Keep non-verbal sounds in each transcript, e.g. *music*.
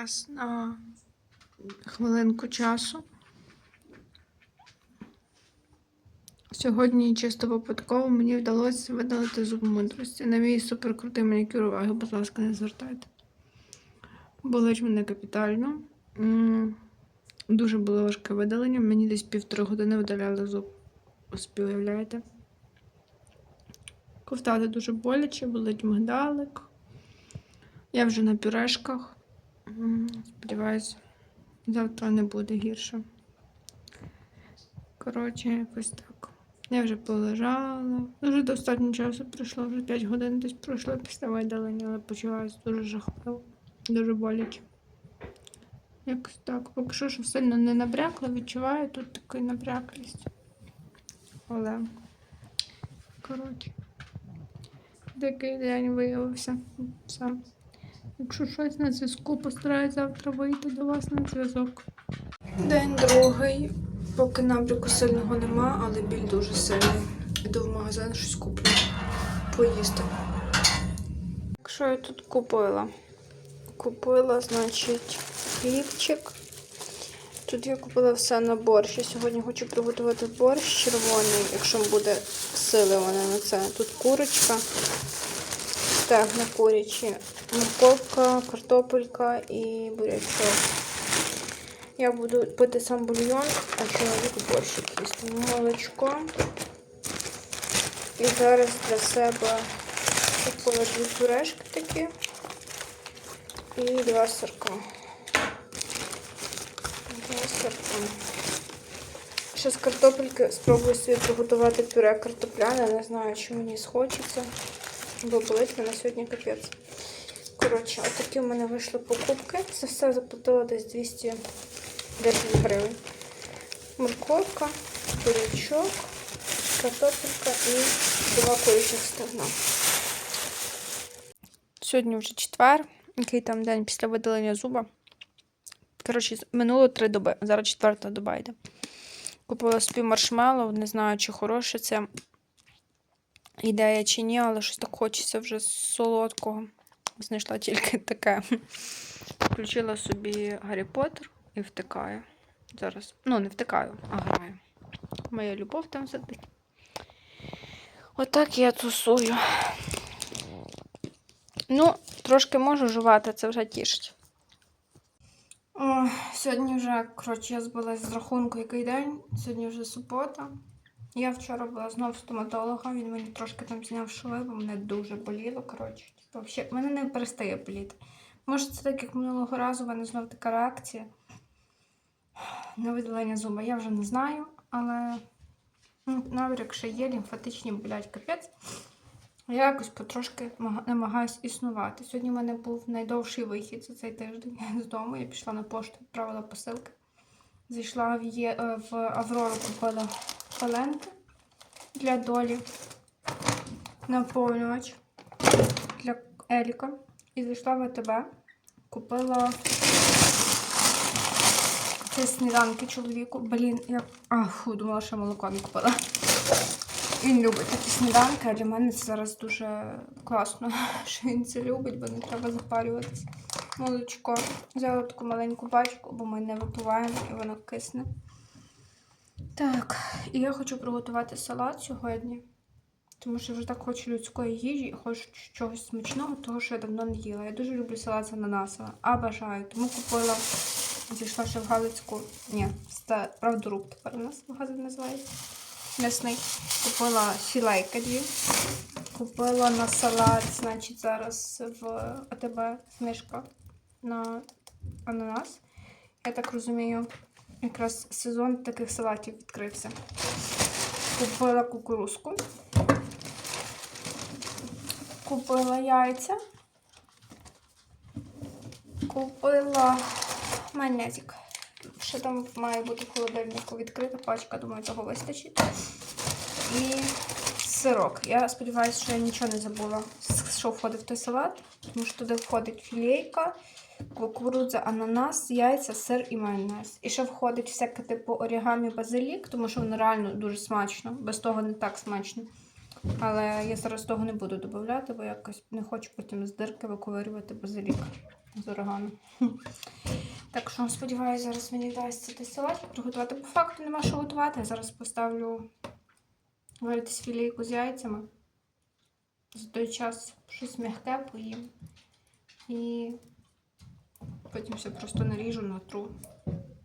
вас на хвилинку часу. Сьогодні чисто випадково мені вдалося видалити зуб мудрості. На мій суперкрутий манікюр уваги, будь ласка, не звертайте. Болить мене капітально. Дуже було важке видалення. Мені десь півтори години видаляли зуб. Уявляєте? Ковтати дуже боляче, болить мигдалик. Я вже на пюрешках. Сподіваюсь, завтра не буде гірше. Коротше, якось так. Я вже полежала. Дуже достатньо часу пройшло, вже 5 годин десь пройшло після видалення, але почуваюся дуже жахливо, дуже боляче. Якось так. Поки що, що сильно не набрякла, відчуваю тут таку набряклість. Але, коротше, такий день виявився сам. Якщо щось на зв'язку, постараюсь завтра вийти до вас на зв'язок. День другий. Поки набряку сильного нема, але біль дуже сильний. Іду в магазин, щось куплю. Поїсти. Що я тут купила? Купила, значить, хлібчик. Тут я купила все на борщ. Я сьогодні хочу приготувати борщ червоний, якщо буде сили мене на це. Тут курочка, стегна курячі, морковка, картопелька і бурячок. Я буду пити сам бульйон, а чоловік борщик їсти. Молочко. І зараз для себе дві пюрешки такі і два сирка. Два сирка. Ще з картопельки спробую собі приготувати пюре картопляне. Не знаю, чи мені схочеться. Бо болить мене сьогодні капець. Коротше, отакі в мене вийшли покупки. Це все заплатила десь 200 10 гривень. Морковка, бурячок, картопелька і два курячих стегна. Сьогодні вже четвер, який там день після видалення зуба. Коротше, минуло три доби. Зараз четверта доба йде. Купила собі маршмеллоу, не знаю, чи хороше це ідея чи ні, але щось так хочеться вже солодкого. Знайшла тільки *laughs* таке. Включила собі Гаррі Поттер і втикаю. Зараз. Ну, не втикаю, а граю. Моя любов там сидить. Отак я тусую. Ну, трошки можу жувати, це вже тішить. О, сьогодні вже, коротше, я збилась з рахунку, який день. Сьогодні вже субота. Я вчора була знову в стоматолога, він мені трошки там зняв шви, бо мене дуже боліло. Коротше, типу, взагалі, мене не перестає боліти. Може, це так, як минулого разу, в мене знов така реакція на видалення зуба. Я вже не знаю, але ну, навряк ще є, лімфатичні болять капець. Я якось потрошки мага- намагаюсь існувати. Сьогодні в мене був найдовший вихід за цей тиждень з дому. Я пішла на пошту, відправила посилки. Зайшла в, є, е, в Аврору, купила паленки для долі, наповнювач для Еліка. І зайшла в АТБ, купила це сніданки чоловіку. Блін, я. А, думала, що молоко не купила. Він любить такі сніданки, а для мене це зараз дуже класно, *laughs* що він це любить, бо не треба запарюватися. Молочко. Взяла таку маленьку пачку, бо ми не випиваємо і воно кисне. Так, і я хочу приготувати салат сьогодні. Тому що я вже так хочу людської їжі і хочу чогось смачного, того, що я давно не їла. Я дуже люблю салат з ананасами, а бажаю. Тому купила, зійшла ще в Галицьку. Ні, правдоруб тепер у нас магазин називається. М'ясний. Купила філейки дві. Купила на салат, значить, зараз в АТБ знижка на ананас. Я так розумію, якраз сезон таких салатів відкрився. Купила кукурузку. Купила яйця. Купила майонезик. Ще там має бути в холодильнику відкрита пачка, думаю, цього вистачить. І сирок. Я сподіваюся, що я нічого не забула, що входить в той салат, тому що туди входить філейка, кукурудза, ананас, яйця, сир і майонез. І ще входить всяке типу орігамі базилік, тому що воно реально дуже смачно. Без того не так смачно. Але я зараз того не буду додавати, бо якось не хочу потім з дирки виковирювати базилік. з орегано. *laughs* Так що, сподіваюся, зараз мені вдасться той салат приготувати. По факту нема що готувати. Я зараз поставлю варитись філійку з яйцями. За той час щось м'яке поїм. І потім все просто наріжу, натру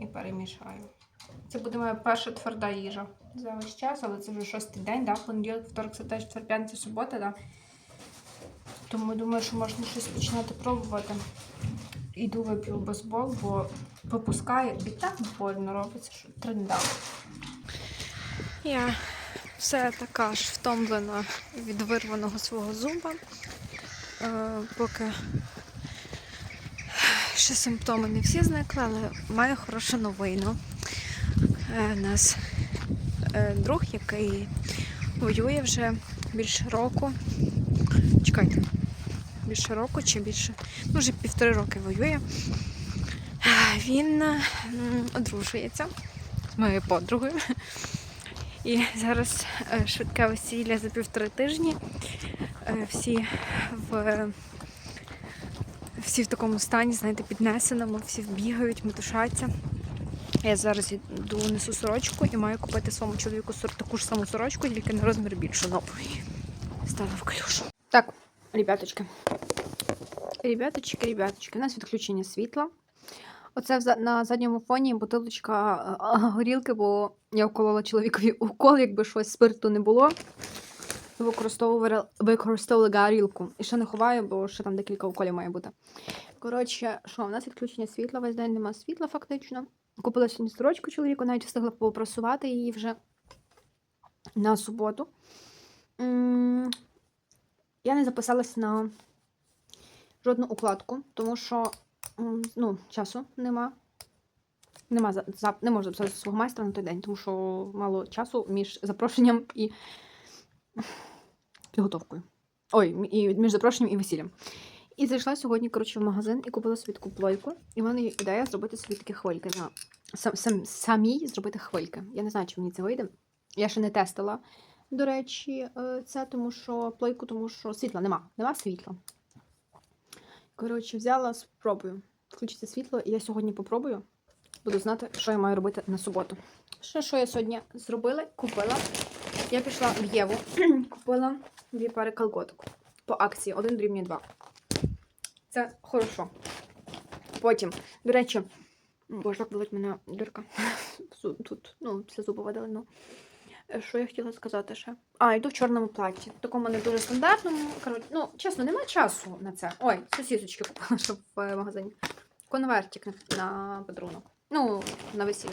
і перемішаю. Це буде моя перша тверда їжа за весь час, але це вже шостий день, да? понеділок, второк, середа, четвер, п'ятниця, субота, да? Тому думаю, що можна щось починати пробувати. Іду вип'ю бейсбол, бо попускаю і так больно робиться, що трендав. Я все така ж втомлена від вирваного свого зуба, е, поки ще симптоми не всі зникли, але маю хорошу новину. Е, У нас е, друг, який воює вже більше року. Чекайте, більше року чи більше, ну вже півтори роки воює. Він одружується з моєю подругою. І зараз е, швидке весілля за півтори тижні. Е, Всі в, всі в такому стані, знаєте, піднесеному, всі бігають, метушаться. Я зараз йду несу сорочку і маю купити своєму чоловіку таку ж саму сорочку, тільки на розмір більшу нову. Стала в калюшу. Так, ребяточки. Ребяточки, ребяточки, у нас відключення світла. Оце на задньому фоні бутилочка горілки, бо я вколола чоловікові укол, якби щось спирту не було. Використовували, використовували горілку. І ще не ховаю, бо ще там декілька уколів має бути. Коротше, що, у нас відключення світла, весь день нема світла, фактично. Купила сьогодні сорочку чоловіку, навіть встигла попрасувати її вже на суботу. Я не записалась на жодну укладку, тому що ну, часу нема. Нема за, не можу записати свого майстра на той день, тому що мало часу між запрошенням і підготовкою. Ой, і між запрошенням і весіллям. І зайшла сьогодні, коротше, в магазин і купила собі таку плойку. І в мене є ідея зробити собі такі хвильки. На, сам, сам, самій зробити хвильки. Я не знаю, чи мені це вийде. Я ще не тестила, до речі, е, це, тому що плойку, тому що світла нема. Нема світла. Коротше, взяла, спробую. Включиться світло, і я сьогодні попробую. Буду знати, що я маю робити на суботу. Ще що я сьогодні зробила? Купила. Я пішла в Єву, *clears throat* купила дві пари колготок по акції, один дрібні два. Це хорошо. Потім, до речі, боже, так болить мене дирка. Зу- *laughs* Тут, ну, все зуби видали, ну. Е, Що я хотіла сказати ще? А, йду в чорному платі. Такому не дуже стандартному. Коротше, ну, чесно, немає часу на це. Ой, сосісочки купила, *laughs* щоб в е, магазині. Конвертик на подарунок. Ну, на весілля.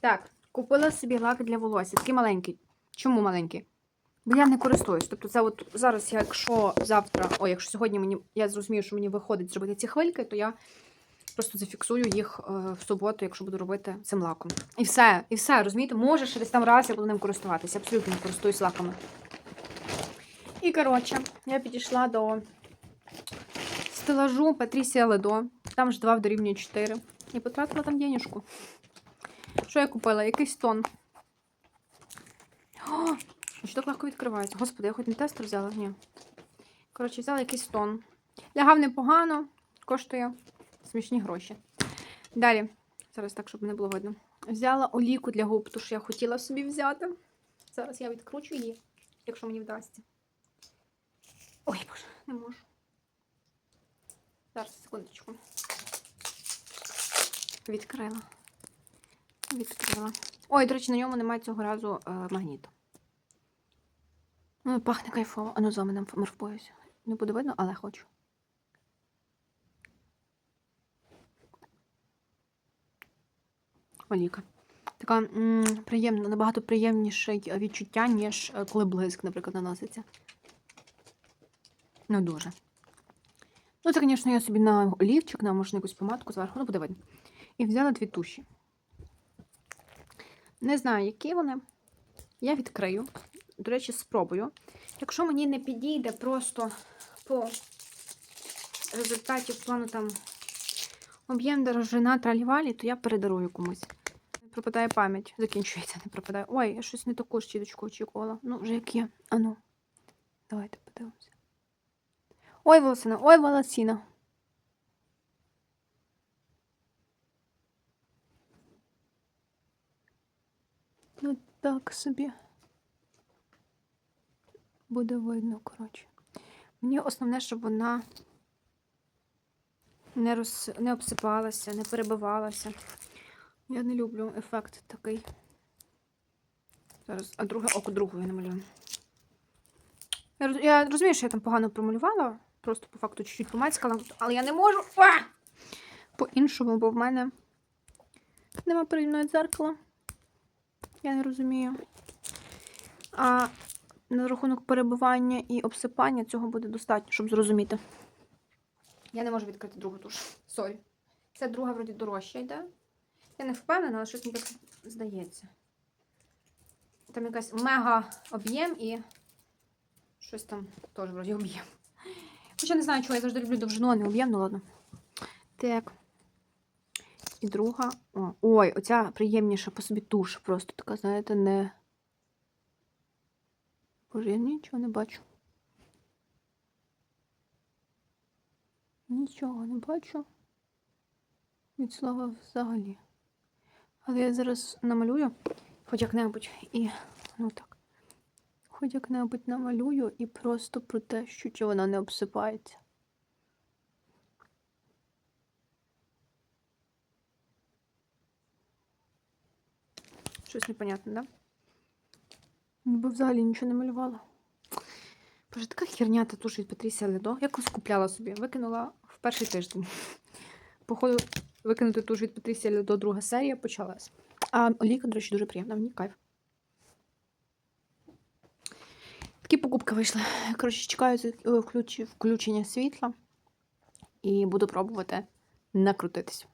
Так, купила собі лак для волосся. Такий маленький. Чому маленький? Бо я не користуюсь. Тобто, це от зараз, якщо завтра, ой, якщо сьогодні мені я зрозумію, що мені виходить зробити ці хвильки, то я просто зафіксую їх е, в суботу, якщо буду робити цим лаком. І все, і все, розумієте? Може, ще десь там раз я буду ним користуватися. Абсолютно не користуюсь лаками. І коротше, я підійшла до стелажу Патрісія Ледо. Там ж 2 дорівнює 4. І потратила там денежку. Що я купила? Якийсь тон. О, що так легко відкривається? Господи, я хоч не тестер взяла? Ні. Коротше, взяла якийсь тон. Лягав непогано, коштує смішні гроші. Далі, зараз так, щоб не було видно. Взяла олійку для губ, ту що я хотіла собі взяти. Зараз я відкручу її, якщо мені вдасться. Ой, боже, не можу. Зараз, секундочку. Відкрила. Відкрила. Ой, до речі, на ньому немає цього разу е, магніту. Ну, пахне кайфово. Ану, з вами нам морфбоюсь. Не буде видно, але хочу. Оліка. Така приємна, набагато приємніше відчуття, ніж е, коли блиск, наприклад, наноситься. Ну, дуже. Ну, це, звісно, я собі на олівчик, на можна якусь помадку зверху, ну, буде. І взяла дві туші. Не знаю, які вони. Я відкрию. До речі, спробую. Якщо мені не підійде просто по результаті плану там Об'єм дорожина тральвалі, то я передарую комусь. Не пропадає пам'ять. Закінчується, не пропадає. Ой, я щось не таку щіточку очікувала. Ну, вже як є. Ану. Давайте подивимося. Ой, волосина, ой, волосина. Ну, так собі. Буде видно, коротше. Мені основне, щоб вона не, роз... не обсипалася, не перебивалася. Я не люблю ефект такий. Зараз, а друге око другою намалюю. Я, роз- я розумію, що я там погано промалювала, просто по факту чуть-чуть помацькала, але я не можу. По-іншому, бо в мене нема переді дзеркала. Я не розумію. А на рахунок перебивання і обсипання цього буде достатньо, щоб зрозуміти. Я не можу відкрити другу туш. Сорі. Ця друга вроді дорожча йде. Я не впевнена, але щось мені так здається. Там якась мега об'єм і щось там теж вроді об'єм. Хоча не знаю, чого я завжди люблю довжину, а не об'єм, ну ладно. Так. І друга. О, ой, оця приємніша по собі туш. Просто така, знаєте, не. Боже, я нічого не бачу. Нічого не бачу. Від слова взагалі. Але я зараз намалюю хоч як-небудь і. Ну так. Хоч як-небудь намалюю і просто про те, що чи вона не обсипається. Щось непонятне, да? Ніби взагалі нічого не малювала. Боже, така херня татуш від Патрісія Ледо. Я колись купляла собі, викинула в перший тиждень. Походу, викинути туш від Патрісія Ледо друга серія почалась. А олійка, до речі, дуже приємна, мені кайф. Такі покупки вийшли. Коротше, чекаю е, включ- включення світла і буду пробувати накрутитись.